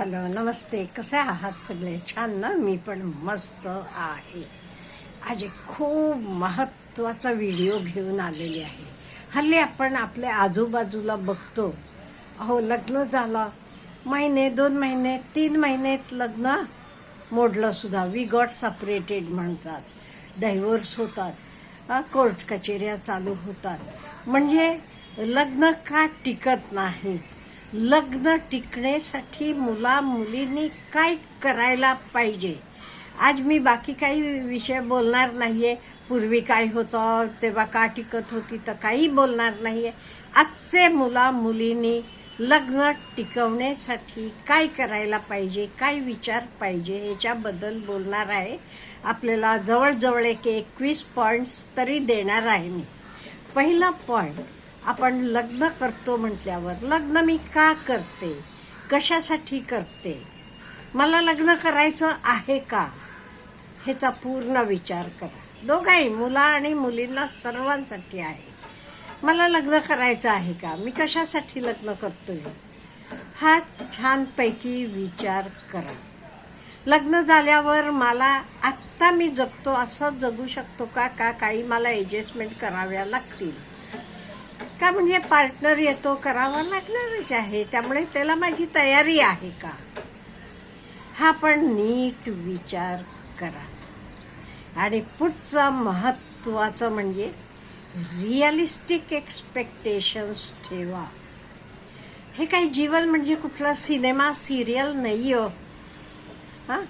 Hello नमस्ते. कसे आहात सगळे? छान ना? मी पण मस्त आहे. आज एक खूप महत्त्वाचा व्हिडिओ घेऊन आलेली आहे. हल्ली आपण आपल्या आजूबाजूला बघतो. अहो लग्न झालं. महिने दोन महिने तीन महिन्यात लग्न मोडलं सुद्धा. वी गॉट सपरेटेड म्हणतात. डायव्होर्स होतात. कोर्ट कचेऱ्या चालू होतात. म्हणजे लग्न का टिकत नाही? लग्न टिकण्यासाठी मुला मुलींनी काय करायला पाहिजे? आज मी बाकी काही विषय बोलणार नाहीये. पूर्वी काय होतं तेव्हा का टिकत होती तर काही बोलणार नाहीये. आजचे मुला मुलींनी लग्न टिकवण्यासाठी काय करायला पाहिजे काय विचार पाहिजे ह्याच्याबद्दल बोलणार आहे. आपल्याला जवळजवळ एक एकवीस पॉईंट्स तरी देणार आहे मी. पहिला पॉईंट आपण लग्न करतो म्हटल्यावर लग्न मी का करते? कशासाठी करते? मला लग्न करायचं आहे का? ह्याचा पूर्ण विचार करा. दोघाही मुला आणि मुलींना सर्वांसाठी आहे. मला लग्न करायचं आहे का? मी कशासाठी लग्न करतोय? हा छानपैकी विचार करा. लग्न झाल्यावर मला आत्ता मी जगतो असं जगू शकतो का? का काही मला ॲडजस्टमेंट कराव्या लागतील? का म्हणजे पार्टनर येतो करावा लागणारच आहे. त्यामुळे त्याला माझी तयारी आहे का? हा पण नीट विचार करा. आणि पुढचं महत्वाचं म्हणजे रिअलिस्टिक एक्सपेक्टेशन्स ठेवा. हे काही जीवन म्हणजे कुठला सिनेमा सिरियल नाही हो. हां?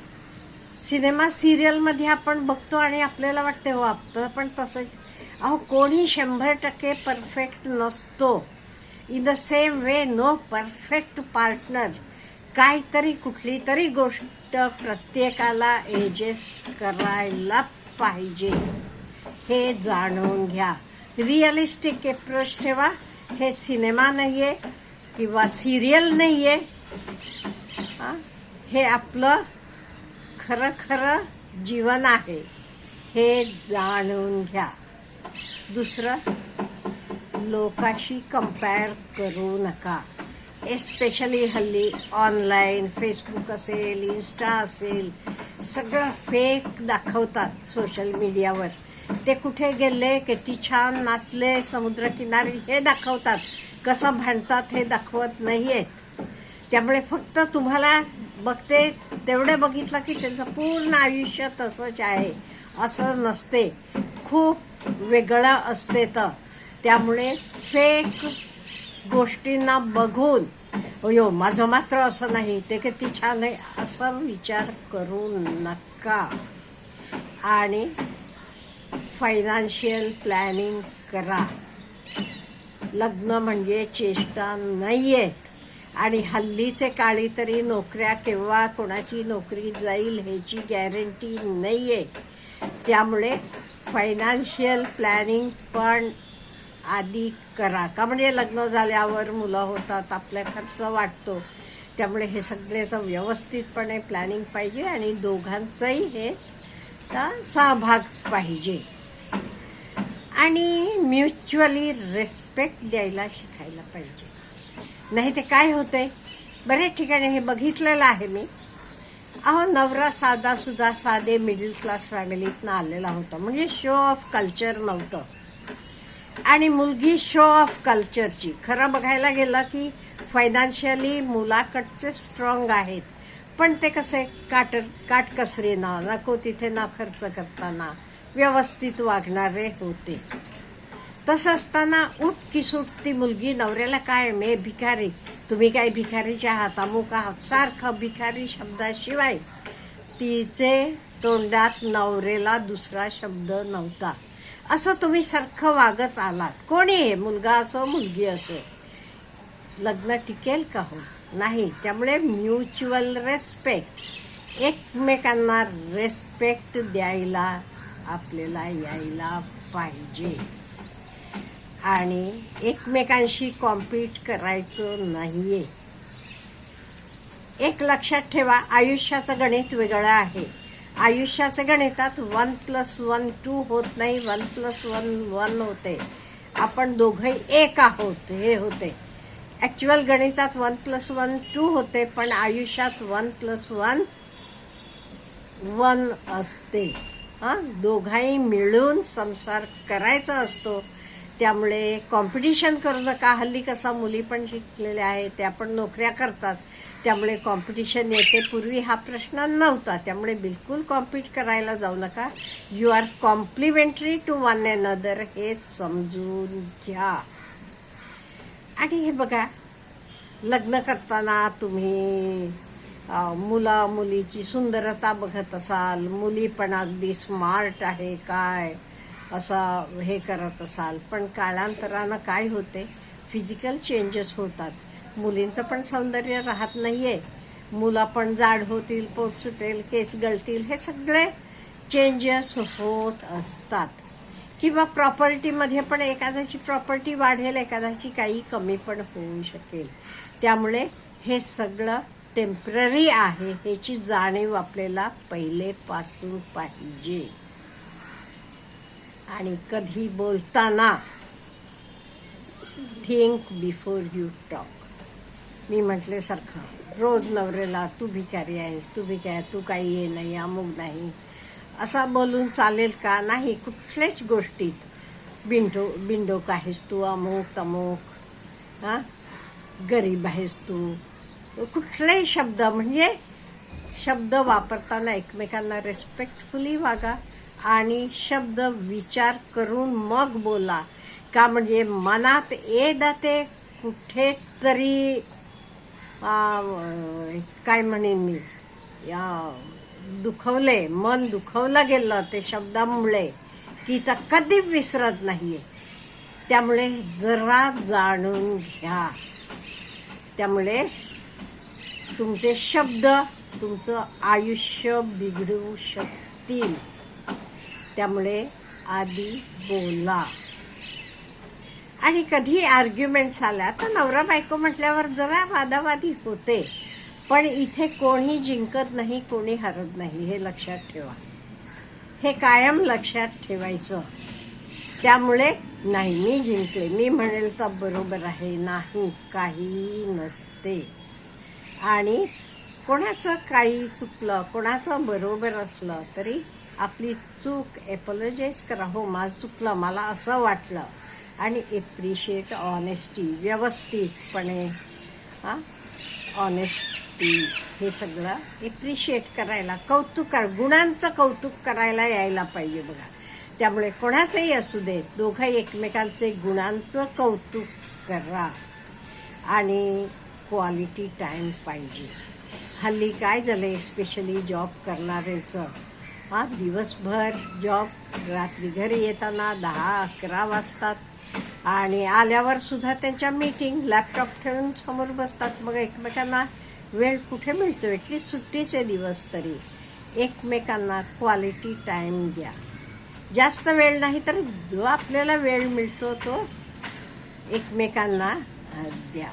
सिनेमा सिरियलमध्ये आपण बघतो आणि आपल्याला वाटते हो आपलं पण तसंच अहो कोणी शंभर टक्के परफेक्ट नसतो. In the same way no perfect partner काहीतरी कुठली तरी गोष्ट प्रत्येकाला एडजस्ट करायला पाहिजे. हे जाणून घ्या. रिअलिस्टिक अप्रोच ठेवा. हे सिनेमा नाही आहे किंवा सिरियल नाही आहे हे आपलं खरं खरं जीवन आहे. हे जाणून घ्या. दुसरं लोकाशी कंपेअर करू नका. एस्पेशली हल्ली ऑनलाईन फेसबुक असेल इन्स्टा असेल सगळं फेक दाखवतात सोशल मीडियावर ते कुठे गेले किती छान नाचले समुद्रकिनारी हे दाखवतात. कसं भांडतात हे दाखवत नाही आहेत त्यामुळे फक्त तुम्हाला बघते तेवढे बघितलं की त्यांचं पूर्ण आयुष्य तसंच आहे. असं नसते. खूप वेगळं असते तर. त्यामुळे फेक गोष्टींना बघून अयो माझं मात्र असं नाही ते किती छान आहे असा विचार करू नका. आणि फायनान्शियल प्लॅनिंग करा. लग्न म्हणजे चेष्टा नाहीयेत. आणि हल्लीचे काळी तरी नोकऱ्या केव्हा कोणाची नोकरी जाईल ह्याची गॅरंटी नाहीये. त्यामुळे फायनान्शियल प्लॅनिंग पण आधी करा. का म्हणजे लग्न झाल्यावर मुलं होतात आपल्या खर्च वाटतो त्यामुळे हे सगळ्याचं व्यवस्थितपणे प्लॅनिंग पाहिजे आणि दोघांचंही हे तर सहभाग पाहिजे. आणि म्युच्युअली रेस्पेक्ट द्यायला शिकायला पाहिजे. नाही ते काय होतंय? बरेच ठिकाणी हे बघितलेलं आहे मी. अहो नवरा साधा सुद्धा साधे मिडल क्लास फॅमिलीतनं आलेला होता. म्हणजे शो ऑफ कल्चर नव्हतं. आणि मुलगी शो ऑफ कल्चरची खरं बघायला गेलं की फायनान्शियली मुलाकडचे स्ट्रॉंग आहेत. पण ते कसे? काट काटकसरेना नको तिथे ना खर्च करताना. व्यवस्थित वागणारे होते. तसं असताना उठ की सुट ती मुलगी नवऱ्याला काय मे भिकारी तुम्ही काय भिकारीच्या हातामुख आहात. सारखं भिकारी शब्दाशिवाय तिचे तोंडात नवरेला दुसरा शब्द नव्हता. असं तुम्ही सारखं वागत आलात. कोणी? आहे मुलगा असो मुलगी असो. लग्न टिकेल का हो? नाही. त्यामुळे म्युच्युअल रेस्पेक्ट. एकमेकांना रेस्पेक्ट द्यायला आपल्याला यायला पाहिजे. आणि एकमेकांशी कॉम्पीट करायचं नाहीये. एक लक्षात ठेवा आयुष्याचं गणित वेगळं आहे. आयुष्याचं गणितात वन प्लस वन टू होत नाही वन प्लस वन वन होते. आपण दोघंही एक आहोत हे होते. ॲक्च्युअल गणितात वन प्लस वन टू होते पण आयुष्यात वन प्लस वन वन असते. हां दोघाही मिळून संसार करायचा असतो. त्यामुळे कॉम्पिटिशन करू नका हल्ली कसा मुली पण शिकलेल्या आहेत त्या पण नोकऱ्या करतात त्यामुळे कॉम्पिटिशन येते. पूर्वी हा प्रश्न नव्हता. त्यामुळे बिलकुल कॉम्पिट करायला जाऊ नका. You are complimentary to one another हे समजून घ्या. आणि हे बघा लग्न करताना तुम्ही मुला मुलीची सुंदरता बघत असाल मुली पण अगदी स्मार्ट आहे काय? असा हे करत असाल. पण काळांतरानं काय होते? फिजिकल चेंजेस होतात. मुलींचं पण सौंदर्य राहत नाही आहे मुलं पण जाड होतील पोट सुटेल केस गळतील हे सगळे चेंजेस होत असतात. किंवा प्रॉपर्टीमध्ये पण एखाद्याची प्रॉपर्टी वाढेल एखाद्याची काही कमी पण होऊ शकेल. त्यामुळे हे सगळं टेंपररी आहे ह्याची जाणीव आपल्याला पहिलेपासून पाहिजे. आणि कधी बोलताना थिंक बिफोर यू टॉक मी म्हटल्यासारखं रोज नवरेला तू भिकारी आहेस तू भिकारी तू काही ये नाही अमुक नाही. असा बोलून चालेल का? नाही कुठल्याच गोष्टीत. बिंडो बिंडोक आहेस तू अमुक तमुक. हां? गरीब आहेस तू. कुठलाही शब्द म्हणजे शब्द वापरताना एकमेकांना रेस्पेक्टफुली वागा. आणि शब्द विचार करून मग बोला. का म्हणजे मनात येदा ते कुठेतरी काय म्हणेन मी या दुखवले मन दुखवलं गेलं ते शब्दामुळे की तर कधी विसरत नाहीये. त्यामुळे जरा जाणून घ्या. त्यामुळे तुमचे शब्द तुमचं आयुष्य बिघडवू शकतील. त्यामुळे आधी बोला. आणि कधी आर्ग्युमेंट्स आल्या तर नवरा बायको म्हटल्यावर जरा वादावादी होते. पण इथे कोणी जिंकत नाही कोणी हरत नाही हे लक्षात ठेवा. हे कायम लक्षात ठेवायचं. त्यामुळे नाही मी जिंकले. मी म्हणेल तर बरोबर आहे. नाही काही नसते. आणि कोणाचं काही चुकलं कोणाचं बरोबर असलं तरी आपली चूक एपोलॉजाईज करा. हो माझं चुकलं मला असं वाटलं. आणि एप्रिशिएट ऑनेस्टी व्यवस्थितपणे हां ऑनेस्टी हे सगळं एप्रिशिएट करायला कौतुक कर गुणांचं कौतुक करायला यायला पाहिजे बघा. त्यामुळे कोणाचंही असू दे दोघंही एकमेकांचे गुणांचं कौतुक करा. आणि क्वालिटी टाईम पाहिजे. हल्ली काय झालंय स्पेशली जॉब करणारेचं हा दिवसभर जॉब रात्री घरी येताना दहा अकरा वाजतात. आणि आल्यावर सुद्धा त्यांच्या मीटिंग लॅपटॉप ठेवून समोर बसतात. मग एकमेकांना वेळ कुठे मिळतो? ॲटलीस्ट सुट्टीचे दिवस तरी. एकमेकांना क्वालिटी टाईम द्या. जास्त वेळ नाही तर जो आपल्याला वेळ मिळतो तो एकमेकांना द्या.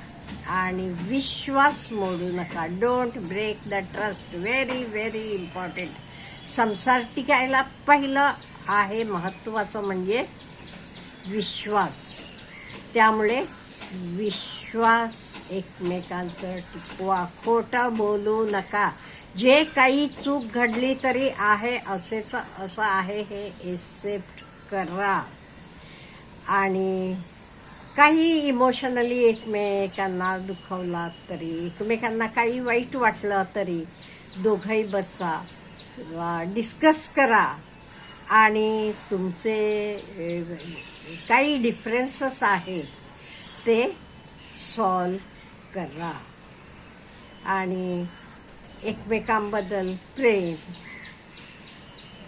आणि विश्वास मोडू नका. Don't break the trust very very important संसार टिकायला पहिलं आहे महत्त्वाचं म्हणजे विश्वास. त्यामुळे विश्वास एकमेकांचं टिकवा. खोटं बोलू नका. जे काही चूक घडली तरी आहे असेच असं आहे हे एक्सेप्ट करा. आणि काही इमोशनली एकमेकांना दुखवला तरी एकमेकांना काही वाईट वाटलं तरी दोघंही बसा. डिस्कस करा. आणि तुमचे काही डिफरन्सेस आहेत ते सॉल्व करा. आणि एकमेकांबद्दल प्रेम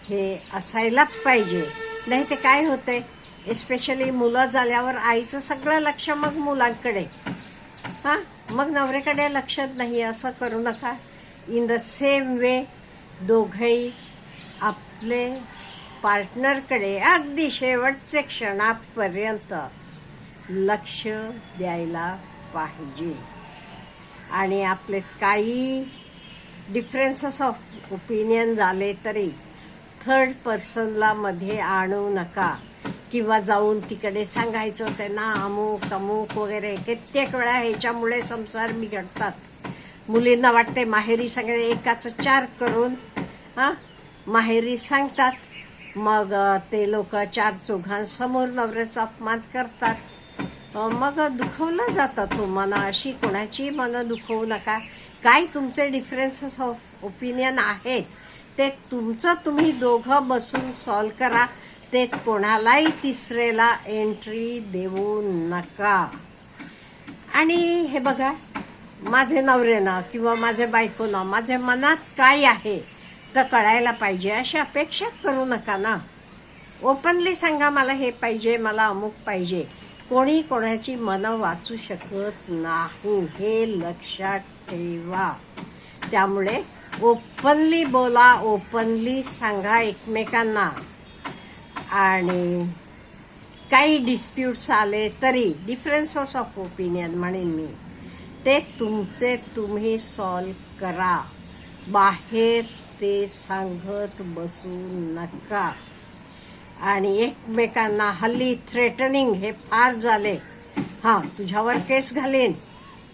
हे असायलाच पाहिजे. नाही ते काय होतंय? एस्पेशली मुलं झाल्यावर आईचं सगळं लक्ष मग मुलांकडे. हां? मग नवरेकडे लक्षात नाही असं करू नका. इन द सेम वे दोघंही आपले पार्टनरकडे अगदी शेवटचे क्षणापर्यंत लक्ष द्यायला पाहिजे. आणि आपले काही डिफरन्सेस ऑफ ओपिनियन झाले तरी थर्ड पर्सनला मध्ये आणू नका. किंवा जाऊन तिकडे सांगायचं त्यांना अमुक अमुक वगैरे. कित्येक वेळा ह्याच्यामुळे संसार बिघडतात. मुलींना वाटते माहेरी सगळे एकाचं चार करून हां? माहेरी सांगतात मग ते लोक चार चौघांसमोर नवऱ्याचा अपमान करतात. मग दुखवलं जातं तो मना अशी कोणाची मनं दुखवू नका. काय तुमचे डिफरन्सेस ऑफ ओपिनियन आहेत? ते तुमचं तुम्ही दोघं बसून सॉल्व करा. ते कोणालाही तिसरेला एंट्री देऊ नका. आणि हे बघा माझे नवरे ना किंवा माझे बायको ना माझ्या मनात काय आहे? तर कळायला पाहिजे अशी अपेक्षा करू नका ना. ओपनली सांगा मला हे पाहिजे मला अमुक पाहिजे. कोणी कोणाची मनं वाचू शकत नाही हे लक्षात ठेवा. त्यामुळे ओपनली बोला ओपनली सांगा एकमेकांना. आणि काही डिस्प्यूट्स आले तरी डिफरन्सेस ऑफ ओपिनियन म्हणेन मी. ते तुमचे तुम्ही सॉल्व करा. बाहेर ते सांगत बसू नका. आणि एकमेकांना हल्ली थ्रेटनिंग हे फार झाले. हा तुझ्यावर केस घालीन.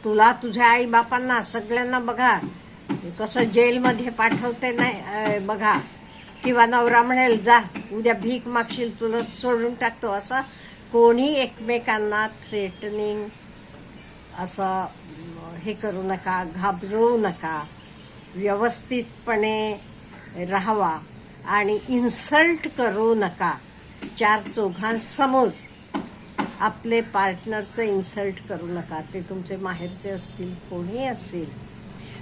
तुला तुझ्या आई बापांना सगळ्यांना बघा. कसं जेलमध्ये पाठवते नाही बघा. किंवा नवरा म्हणेल जा उद्या भीक मागशील तुला सोडून टाकतो. असं कोणी एकमेकांना थ्रेटनिंग असं हे करू नका घाबरवू नका. व्यवस्थितपणे राहावा आणि इन्सल्ट करू नका चार चौघांसमोर. आपले पार्टनरचं इन्सल्ट करू नका. ते तुमचे माहेरचे असतील कोणी असेल.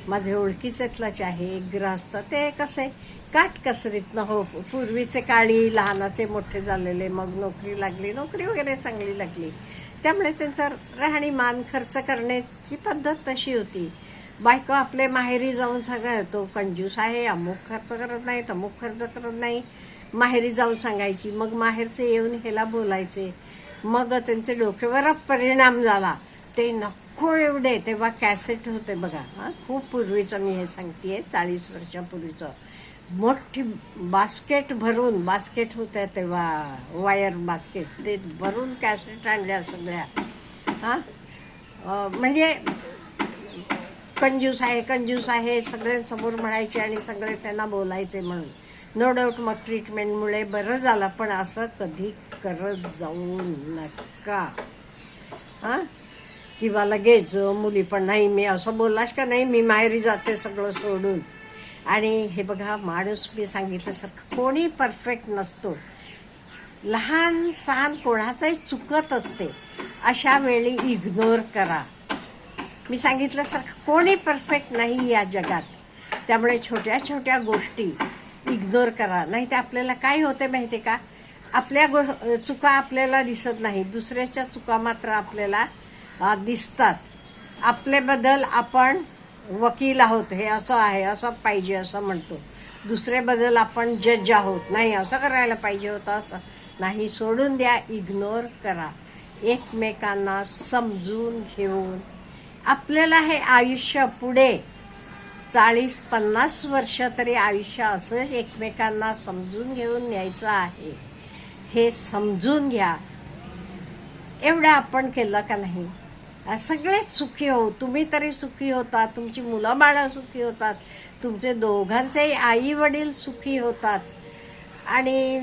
माझे ओळखीचेतलाच आहे एक ग्रहस्थ. ते कसे? काटकसरीतनं हो पूर्वीचे काळी लहानाचे मोठे झालेले मग नोकरी लागली नोकरी वगैरे चांगली लागली. त्यामुळे त्यांचा राहणीमान खर्च करण्याची पद्धत तशी होती. बायको आपले माहेरी जाऊन सगळं तो कंजूस आहे अमुक खर्च करत नाही अमुक खर्च करत नाही. माहेरी जाऊन सांगायची मग माहेरचे येऊन ह्याला बोलायचे. मग त्यांचे डोक्यावर परिणाम झाला. ते नको एवढे. तेव्हा कॅसेट होते बघा. हा खूप पूर्वीचं मी हे सांगतेय चाळीस वर्षापूर्वीचं. मोठी बास्केट भरून बास्केट होत्या तेव्हा वायर बास्केट ते भरून कॅसेट आणल्या सगळ्या. हा? म्हणजे कंजूस आहे कंजूस आहे सगळ्यांसमोर म्हणायचे आणि सगळे त्यांना बोलायचे म्हणून. नो डाऊट मग ट्रीटमेंटमुळे बरं झालं पण असं कधी करत जाऊ नका. हा? किंवा लगेच मुली पण नाही मी असं बोललास का नाही मी माहेरी जाते सगळं सोडून. आणि हे बघा माणूस मी सांगितल्यासारखं कोणी परफेक्ट नसतो. लहान सहान कोणाचाही चुकत असते अशा वेळी इग्नोर करा. मी सांगितल्यासारखं कोणी परफेक्ट नाही या जगात. त्यामुळे छोट्या छोट्या गोष्टी इग्नोर करा. नाही तर आपल्याला काय होते माहिती का? आपल्या गो चुका आपल्याला दिसत नाही दुसऱ्याच्या चुका मात्र आपल्याला दिसतात. आपल्याबद्दल आपण वकील आहोत. हे असं आहे असं पाहिजे असं म्हणतो. दुसऱ्याबद्दल आपण जज आहोत. नाही असं करायला पाहिजे होतं असं नाही. सोडून द्या इग्नोर करा. एकमेकांना समजून घेऊन आपल्याला हे आयुष्य पुढे चाळीस पन्नास वर्ष तरी आयुष्य असंच एकमेकांना समजून घेऊन न्यायचं आहे. हे समजून घ्या. एवढं आपण केलं का नाही? सगळेच सुखी हो. तुम्ही तरी सुखी होता. तुमची मुलं बाळं सुखी होतात. तुमचे दोघांचे आई वडील सुखी होतात. आणि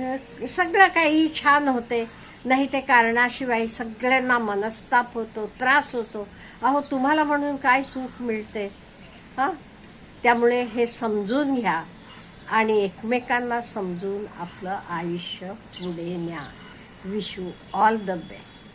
सगळं काही छान होते. नाही ते कारणाशिवाय सगळ्यांना मनस्ताप होतो त्रास होतो. अहो तुम्हाला म्हणून काय सुख मिळते? हा? त्यामुळे हे समजून घ्या आणि एकमेकांना समजून आपलं आयुष्य पुढे न्या. Wish you all the best